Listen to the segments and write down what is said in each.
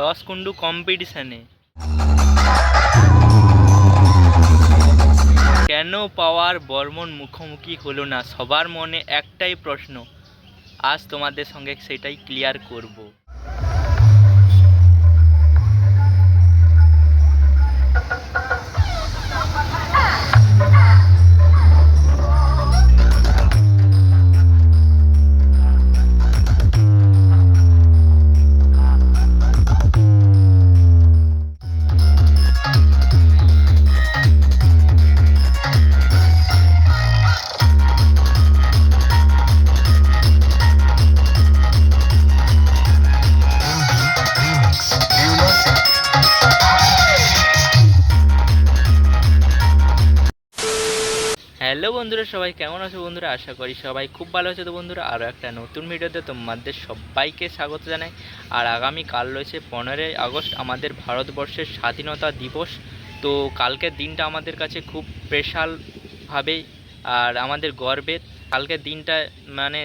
রসকুন্ডু কম্পিটিশানে কেন পাওয়ার বর্মন মুখোমুখি হলো না? সবার মনে একটাই প্রশ্ন। আজ তোমাদের সঙ্গে সেটাই ক্লিয়ার করব। হ্যালো বন্ধুরা, সবাই কেমন আছো বন্ধুরা? আশা করি সবাই খুব ভালো আছে। তো বন্ধুরা আরও একটা নতুন ভিডিওতে তোমাদের সবাইকে স্বাগত জানাই। আর আগামী কাল রয়েছে পনেরোই আগস্ট, আমাদের ভারতবর্ষের স্বাধীনতা দিবস। তো কালকের দিনটা আমাদের কাছে খুব স্পেশালভাবে আর আমাদের গর্বের কালকের দিনটা মানে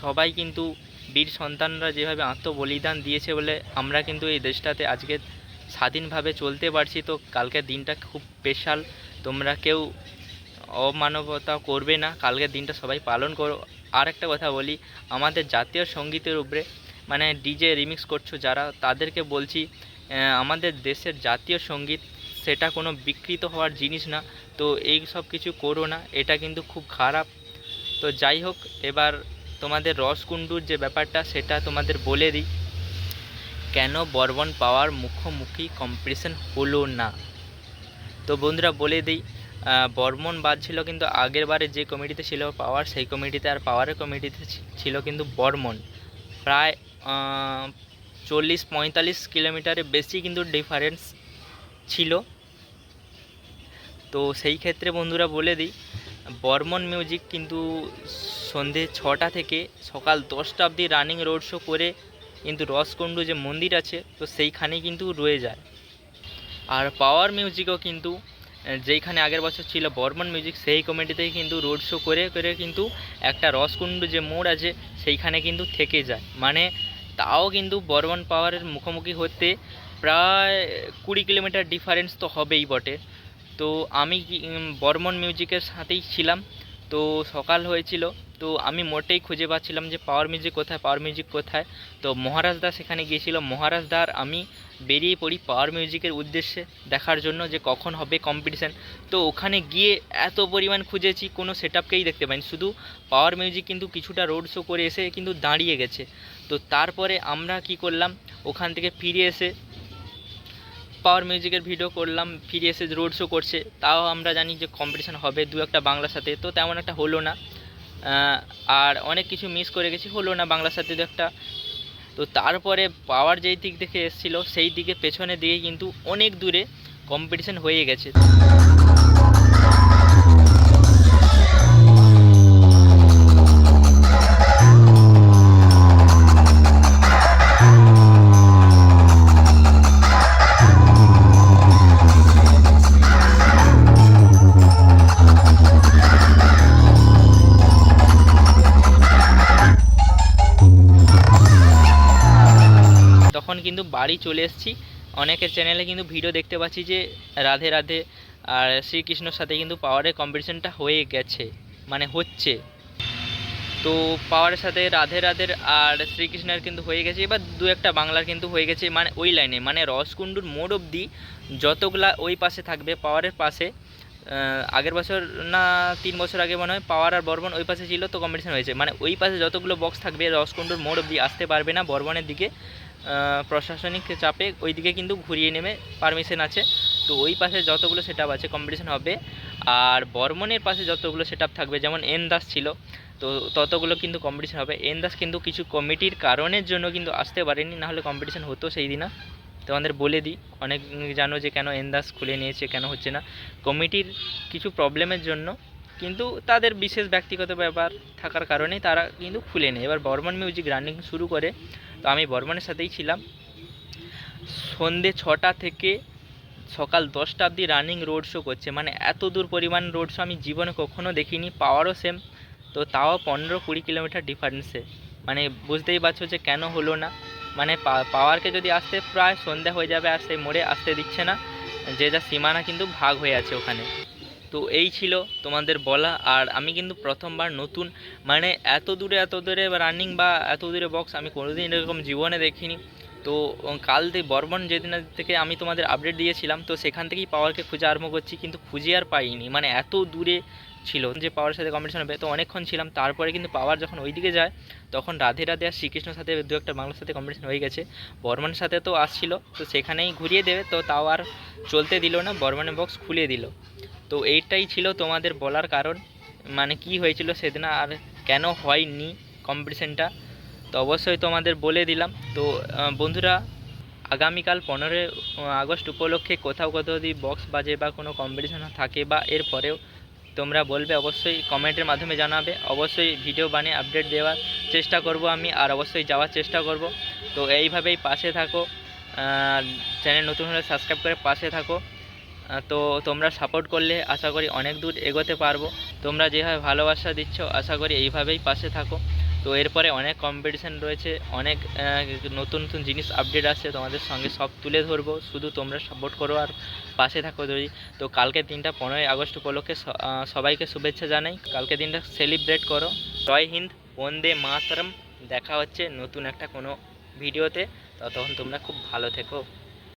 সবাই কিন্তু বীর সন্তানরা যেভাবে আত্মবলিদান দিয়েছে বলে আমরা কিন্তু এই দেশটাতে আজকে স্বাধীনভাবে চলতে পারছি। তো কালকের দিনটা খুব স্পেশাল তোমরা কেউ অমানবতা করবে না। কালকের দিনটা সবাই পালন করো। আর একটা কথা বলি, আমাদের জাতীয় সঙ্গীতের উপরে মানে ডিজে রিমিক্স করছ যারা, তাদেরকে বলছি আমাদের দেশের জাতীয় সংগীত সেটা কোনো বিকৃত হওয়ার জিনিস না। তো এই সব কিছু করো না, এটা কিন্তু খুব খারাপ। তো যাই হোক, এবার তোমাদের রসকুণ্ডুর যে ব্যাপারটা, সেটা তোমাদের বলে দিই। কেন বর্বন পাওয়ার মুখোমুখি কম্পিটিশন হলো না? তো বন্ধুরা বলে দিই বর্মন বাদ ছিল কিন্তু আগের বারে যে কমিটিতে ছিল পাওয়ার, সেই কমিটিতে আর পাওয়ারের কমিটিতে ছিল কিন্তু বর্মন প্রায় চল্লিশ পঁয়তাল্লিশ কিলোমিটারের বেশি কিন্তু ডিফারেন্স ছিল। তো সেই ক্ষেত্রে বন্ধুরা বলে দিই বর্মন মিউজিক কিন্তু সন্ধে ছটা থেকে সকাল দশটা অবধি রানিং রোড শো করে কিন্তু রসকুণ্ডু যে মন্দির আছে, তো সেইখানেই কিন্তু রয়ে যায়। আর পাওয়ার মিউজিকও কিন্তু যেইখানে আগের বছর ছিল বর্মন মিউজিক, সেই কমিটিতেই কিন্তু রোড শো করে করে কিন্তু একটা রসকুণ্ড যে মোড় আছে, সেইখানে কিন্তু থেকে যায়। মানে তাও কিন্তু বর্মন পাওয়ারের মুখোমুখি হতে প্রায় কুড়ি কিলোমিটার ডিফারেন্স তো হবেই বটে। তো আমি বর্মন মিউজিকের সাথেই ছিলাম। তো সকাল হয়েছিল তো আমি মোটেই খুঁজে পাচ্ছিলাম যে পাওয়ার মিউজিক কোথায় পাওয়ার মিউজিক কোথায়। তো মহারাজ দা সেখানে গিয়েছিল। মহারাজ দার আমি বেরিয়ে পড়ি পাওয়ার মিউজিকের উদ্দেশ্যে দেখার জন্য যে কখন হবে কম্পিটিশান তো ওখানে গিয়ে এত পরিমাণ খুঁজেছি, কোনো সেট দেখতে পাইনি। শুধু পাওয়ার মিউজিক কিন্তু কিছুটা রোড শো করে এসে কিন্তু দাঁড়িয়ে গেছে। তো তারপরে আমরা কি করলাম? ওখান থেকে ফিরে এসে পাওয়ার মিউজিকের ভিডিও করলাম। ফিরে এসে রোড শো করছে। তাও আমরা জানি যে কম্পিটিশান হবে দু একটা বাংলার সাথে। তো তেমন একটা হলো না। আর অনেক কিছু মিস করে গেছি। হলো না বাংলার সাথে একটা। তো তারপরে পাওয়ার যেই দিক থেকে এসেছিল, সেই দিকে পেছনের দিকে কিন্তু অনেক দূরে কম্পিটিশান হয়ে গেছে। কিন্তু বাড়ি চলে এসেছি। অনেকের চ্যানেলে কিন্তু ভিডিও দেখতে পাচ্ছি যে রাধে রাধে আর শ্রীকৃষ্ণর সাথে কিন্তু পাওয়ারের কম্পিটিশনটা হয়ে গেছে মানে হচ্ছে। তো পাওয়ারের সাথে রাধে রাধের আর শ্রীকৃষ্ণের কিন্তু হয়ে গেছে, এবার দু একটা বাংলার কিন্তু হয়ে গেছে মানে ওই লাইনে মানে রসকুণ্ডুর মোড় অবধি যতগুলা ওই পাশে থাকবে পাওয়ারের পাশে আগের বছর না তিন বছর আগে মনে হয় পাওয়ার আর বর্বন ওই পাশে ছিল, তো কম্পিটিশন হয়েছে। মানে ওই পাশে যতগুলো বক্স থাকবে, রসকুণ্ডুর মোড় অবধি আসতে পারবে না বর্বনের দিকে প্রশাসনিক চাপে ওইদিকে কিন্তু ঘুরিয়ে নেমে পারমিশন আছে। তো ওই পাশে যতগুলো সেট আছে কম্পিটিশন হবে। আর বর্মনের পাশে যতগুলো সেট থাকবে, যেমন এন দাস ছিল, তো ততগুলো কিন্তু কম্পিটিশন হবে। এন দাস কিন্তু কিছু কমিটির কারণের জন্য কিন্তু আসতে পারেনি নাহলে কম্পিটিশন হতো সেই দিনা তোমাদের বলে দিই, অনেক জানো যে কেন এন দাস খুলে নিয়েছে, কেন হচ্ছে না। কমিটির কিছু প্রবলেমের জন্য কিন্তু তাদের বিশেষ ব্যক্তিগত ব্যাপার থাকার কারণে তারা কিন্তু খুলে নেয়। এবার বর্মন মিউজিক রানিং শুরু করে তো আমি বর্মনের সাথেই ছিলাম। সন্ধে ছটা থেকে সকাল দশটা অবধি রানিং রোড শো করছে। মানে এত দূর পরিমাণ রোড শো আমি জীবনে কখনো দেখিনি, পাওয়ারও সেম তো তাও পনেরো কুড়ি কিলোমিটার ডিফারেন্সে মানে বুঝতেই পারছ যে কেন হলো না। মানে পাওয়ারকে যদি আসতে প্রায় সন্ধ্যা হয়ে যাবে আর সেই মোড়ে আসতে দিচ্ছে না, যে যা সীমানা কিন্তু ভাগ হয়ে আছে ওখানে। তো এই ছিল তোমাদের বলা, আর আমি কিন্তু প্রথমবার নতুন মানে এত দূরে এত দূরে রানিং বা এত দূরে বক্স আমি কোনোদিন এরকম জীবনে দেখিনি। তো কাল থেকে বর্মন যেদিন থেকে আমি তোমাদের আপডেট দিয়েছিলাম, তো সেখান থেকেই পাওয়ারকে খুঁজে আরম্ভ করছি, কিন্তু খুঁজে আর পাইনি। মানে এত দূরে ছিল যে পাওয়ারের সাথে কম্পিটিশন হবে, তো অনেকক্ষণ ছিলাম, তারপরে কিন্তু পাওয়ার যখন ওইদিকে যায়, তখন রাধে রাধে আর শ্রীকৃষ্ণর সাথে দু একটা বাংলার সাথে কম্পিটিশন হয়ে গেছে। বর্মনের সাথে তো আসছিল, তো সেখানেই ঘুরিয়ে দেবে, তো তাও আর চলতে দিল না, বর্মনের বক্স খুলে দিল। তো এইটাই ছিল তোমাদের বলার কারণ। মানে কি হয়েছিল সেদিন আর কেন হয়নি কম্পিটিশনটা তো অবশ্যই তোমাদের বলে দিলাম। তো বন্ধুরা, আগামীকাল পনেরোই আগস্ট উপলক্ষে কোথাও কোথাও যদি বক্স বাজে বা কোনো কম্পিটিশন থাকে বা এর পরেও তোমরা বলবে, অবশ্যই কমেন্টের মাধ্যমে জানাবে। অবশ্যই ভিডিও বানিয়ে আপডেট দেওয়ার চেষ্টা করব আমি আর অবশ্যই যাওয়ার চেষ্টা করব। তো এইভাবেই পাশে থাকো চ্যানেল নতুন হলে সাবস্ক্রাইব করে পাশে থাকো। তো তোমরা সাপোর্ট করলে আশা করি অনেক দূর এগোতে পারব। তোমরা যেভাবে ভালোবাসা দিচ্ছ, আশা করি এইভাবেই পাশে থাকো। তো এরপরে অনেক কম্পিটিশান রয়েছে, অনেক নতুন নতুন জিনিস আপডেট আসছে তোমাদের সঙ্গে। সব তুলে ধরবো, শুধু তোমরা সাপোর্ট করো আর পাশে থাকো যদি। তো কালকে দিনটা পনেরোই আগস্ট উপলক্ষে সবাইকে শুভেচ্ছা জানাই। কালকে দিনটা সেলিব্রেট করো। জয় হিন্দ, বন্দে মাতরম। দেখা হচ্ছে নতুন একটা কোনো ভিডিওতে। ততক্ষণ তোমরা খুব ভালো থেকো।